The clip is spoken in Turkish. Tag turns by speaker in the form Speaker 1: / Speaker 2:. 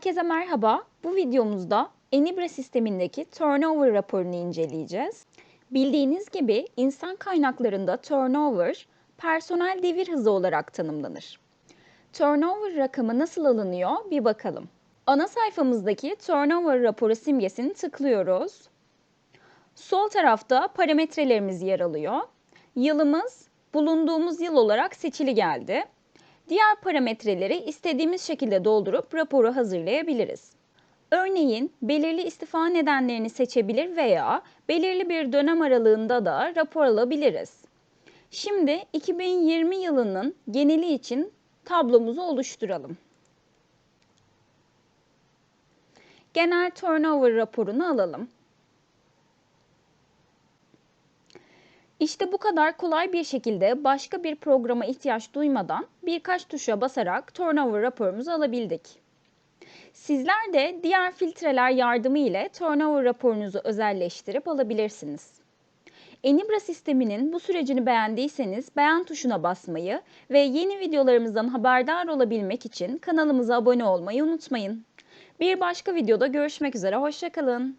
Speaker 1: Herkese merhaba. Bu videomuzda Enibra sistemindeki turnover raporunu inceleyeceğiz. Bildiğiniz gibi insan kaynaklarında turnover, personel devir hızı olarak tanımlanır. Turnover rakamı nasıl alınıyor bir bakalım. Ana sayfamızdaki turnover raporu simgesini tıklıyoruz. Sol tarafta parametrelerimiz yer alıyor. Yılımız bulunduğumuz yıl olarak seçili geldi. Diğer parametreleri istediğimiz şekilde doldurup raporu hazırlayabiliriz. Örneğin belirli istifa nedenlerini seçebilir veya belirli bir dönem aralığında da rapor alabiliriz. Şimdi 2020 yılının geneli için tablomuzu oluşturalım. Genel turnover raporunu alalım. İşte bu kadar kolay bir şekilde başka bir programa ihtiyaç duymadan birkaç tuşa basarak turnover raporumuzu alabildik. Sizler de diğer filtreler yardımı ile turnover raporunuzu özelleştirip alabilirsiniz. Enibra sisteminin bu sürecini beğendiyseniz beğen tuşuna basmayı ve yeni videolarımızdan haberdar olabilmek için kanalımıza abone olmayı unutmayın. Bir başka videoda görüşmek üzere, hoşçakalın.